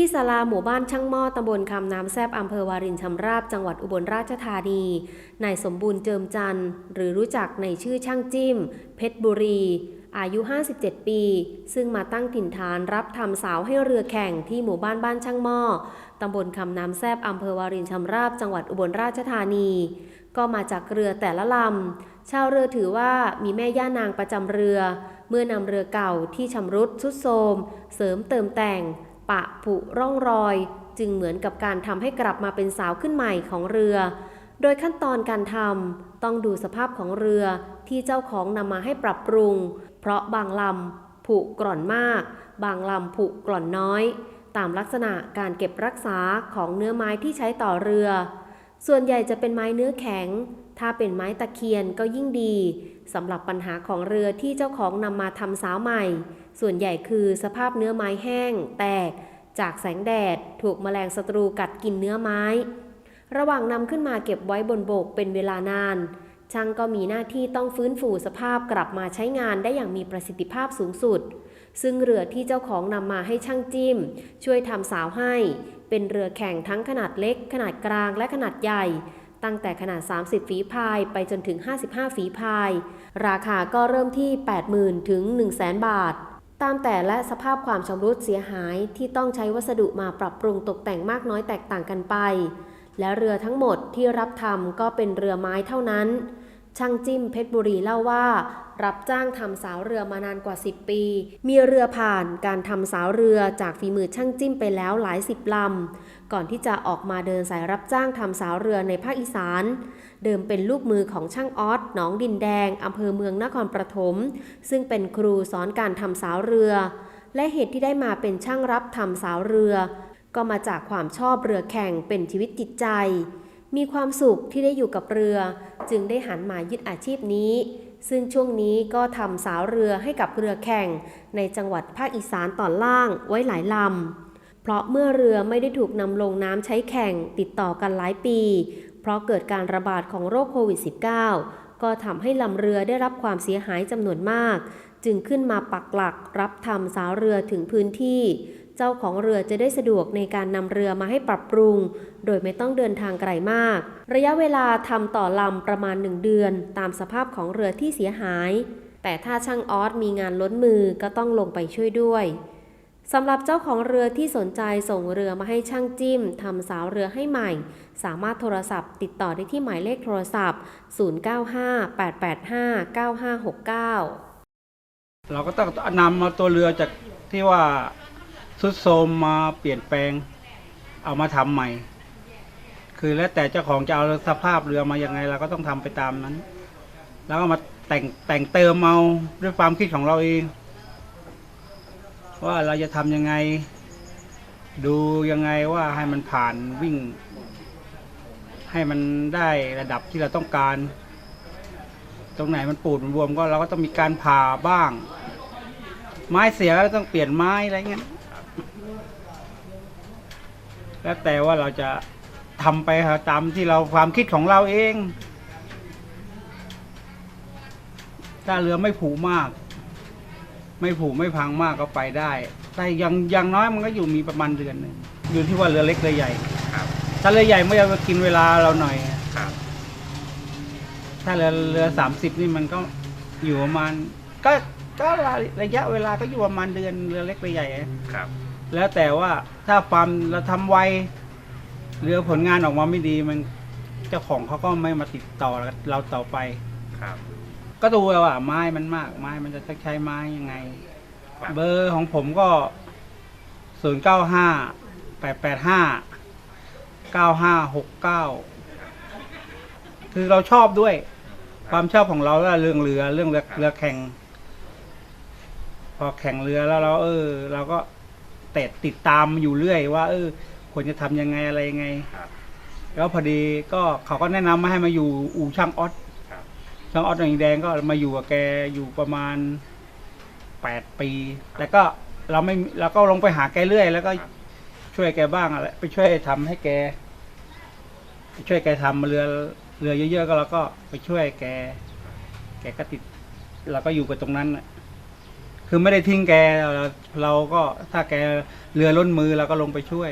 ที่ศาลาหมู่บ้านช่างหม้อตำบลคำน้ำแซบอำเภอวารินชำราบจังหวัดอุบลราชธานี นายสมบูรณ์เจิมจันทร์ หรือรู้จักในชื่อช่างจิ้ม เพชรบุรี อายุ 57 ปี ซึ่งมาตั้งถิ่นฐานรับทำสาวให้เรือแข่งที่หมู่บ้านบ้านช่างหม้อตำบลคำน้ำแซบอำเภอวารินชำราบจังหวัดอุบลราชธานี ก็มาจากเรือแต่ละลำชาวเรือถือว่ามีแม่ย่านางประจำเรือ เมื่อนำเรือเก่าที่ชำรุดทรุดโทรมเสริมเติมแต่ง ปะผุร่องรอย จึงเหมือนกับการทำให้กลับมาเป็นสาวขึ้นใหม่ของเรือ โดยขั้นตอนการทำต้องดูสภาพของเรือที่เจ้าของนำมาให้ปรับปรุง เพราะบางลำผุกร่อนมาก บางลำผุกร่อนน้อย ตามลักษณะการเก็บรักษาของเนื้อไม้ที่ใช้ต่อเรือ ส่วนใหญ่จะเป็นไม้เนื้อแข็ง ถ้าเป็นไม้ตะเคียนก็ยิ่งดีสำหรับปัญหาของเรือที่เจ้าของนำมาทำสาวใหม่ ส่วนใหญ่คือสภาพเนื้อไม้แห้ง แตก จากแสงแดด ถูกแมลงศัตรูกัดกินเนื้อไม้ ระหว่างนำขึ้นมาเก็บไว้บนโบกเป็นเวลานาน ช่างก็มีหน้าที่ต้องฟื้นฟูสภาพกลับมาใช้งานได้อย่างมีประสิทธิภาพสูงสุดซึ่งเรือที่เจ้าของนำมาให้ช่างจิ้ม ช่วยทำสาวให้ เป็นเรือแข่งทั้งขนาดเล็ก ขนาดกลางและขนาดใหญ่ ตั้งแต่ขนาด 30 ฝีพายไปจนถึง 55 ฝีพาย ราคาก็เริ่มที่ 80,000 ถึง 100,000 บาท ตามแต่และสภาพความชำรุดเสียหายที่ต้องใช้วัสดุมาปรับปรุงตกแต่งมากน้อยแตกต่างกันไป และเรือทั้งหมดที่รับทำก็เป็นเรือไม้เท่านั้น ช่างจิ้มเพชรบุรีเล่าว่า รับจ้างทำสาวเรือมานานกว่า 10 ปี มีเรือผ่านการทำสาวเรือจากฝีมือช่างจิ้มไปแล้วหลายสิบลำ ก่อนที่จะออกมาเดินสายรับจ้างทำสาวเรือในภาคอีสาน เดิมเป็นลูกมือของช่างออสหนองดินแดงอำเภอเมืองนครปฐมซึ่งเป็นครูสอนการทำสาวเรือ และเหตุที่ได้มาเป็นช่างรับทำสาวเรือ ก็มาจากความชอบเรือแข่งเป็นชีวิตจิตใจ มีความสุขที่ได้อยู่กับเรือ จึงได้หันมายึดอาชีพนี้ ซึ่งช่วงนี้ก็ทำสาวเรือให้กับเรือแข่ง ในจังหวัดภาคอีสานตอนล่างไว้หลายลำ เพราะเมื่อเรือไม่ได้ถูกนำลงน้ำใช้แข่งติดต่อกันหลายปี เพราะเกิดการระบาดของโรคโควิด -19 ก็ทำให้ลำเรือได้รับความเสียหายจำนวนมาก จึงขึ้นมาปักหลักรับทำสาวเรือถึงพื้นที่ เจ้าของเรือจะได้สะดวกในการนำเรือมาให้ปรับปรุง โดยไม่ต้องเดินทางไกลมาก ระยะเวลาทำต่อลำประมาณ 1 เดือน ตามสภาพของเรือที่เสียหาย แต่ถ้าช่างออสมีงานล้นมือก็ต้องลงไปช่วยด้วยสำหรับเจ้าของเรือที่สนใจส่งเรือมาให้ช่างจิ้มทำสาวเรือให้ใหม่ สามารถโทรศัพท์ติดต่อได้ที่หมายเลขโทรศัพท์ 0958859569 เราก็ต้องนำมาตัวเรือจากที่ว่า สุดโทมมาเปลี่ยนแปลง เอามาทำใหม่ คือแล้วแต่เจ้าของจะเอาสภาพเรือมายังไงเราก็ต้องทำไปตามนั้น แล้วก็มาแต่งแต่งเติมเอาด้วยความคิดของเราเอง ว่าเราจะทำยังไง ดูยังไงว่าให้มันผ่านวิ่ง ให้มันได้ระดับที่เราต้องการ ตรงไหนมันปูดมันบวมก็เราก็ต้องมีการผ่าบ้าง ไม้เสียก็ต้องเปลี่ยนไม้อะไรเงี้ย แล้วแต่ว่าเราจะทำไปหาตามที่เราความคิดของเราเอง ถ้าเรือไม่ผูมาก ไม่ผูไม่พังมากก็ไปได้ แต่อยังอยังน้อยมันก็อยู่มีประมาณเดือนหนึงอยู่ที่ว่าเรือเล็กเรือใหญ่ครับถ้าเรือใหญ่ไม่จะกินเวลาเราหน่อยครับถ้าเรือเรือสามสิบนี่มันก็อยู่ประมาณ ก็ก็ระยะเวลาก็อยู่ประมาณเดือนเรือเล็กเรือใหญ่อะครับ แล้วแต่ว่าถ้าความเราทำไวเรือผลงานออกมาไม่ดีมันเจ้าของเขาก็ไม่มาติดต่อเราต่อไปครับ ก็ดูว่าไม้มันมากไม้มันจะใช้ไม้ยังไงครับเบอร์ของผมก็ศูนย์เก้าห้าแปดแปดห้าเก้าห้าหกเก้าคือเราชอบด้วย ความชอบของเราก็เรื่องเรือเรื่องเรือเรือแข่ง พอแข่งเรือแล้วเรา เออ เราก็ เตะติดตามอยู่เรื่อยว่า เออควรจะทำยังไงอะไรยังไง ครับ แล้วพอดีก็เขาก็แนะนำมาให้มาอยู่อู่ช่างออสครับ ช่างออสหนองแดงก็มาอยู่กับแกอยู่ประมาณแปดปี แล้วก็เราไม่เราก็ลงไปหาแกเรื่อย แล้วก็ช่วยแกบ้างอะไรไปช่วยทำให้แกไปช่วยแกทำเรือเรือเยอะๆก็เราก็ไปช่วยแก แกก็ติด เราก็อยู่กับตรงนั้นน่ะ คือไม่ได้ทิ้งแกเราเราก็ถ้าแกเรือล้นมือเราก็ลงไปช่วย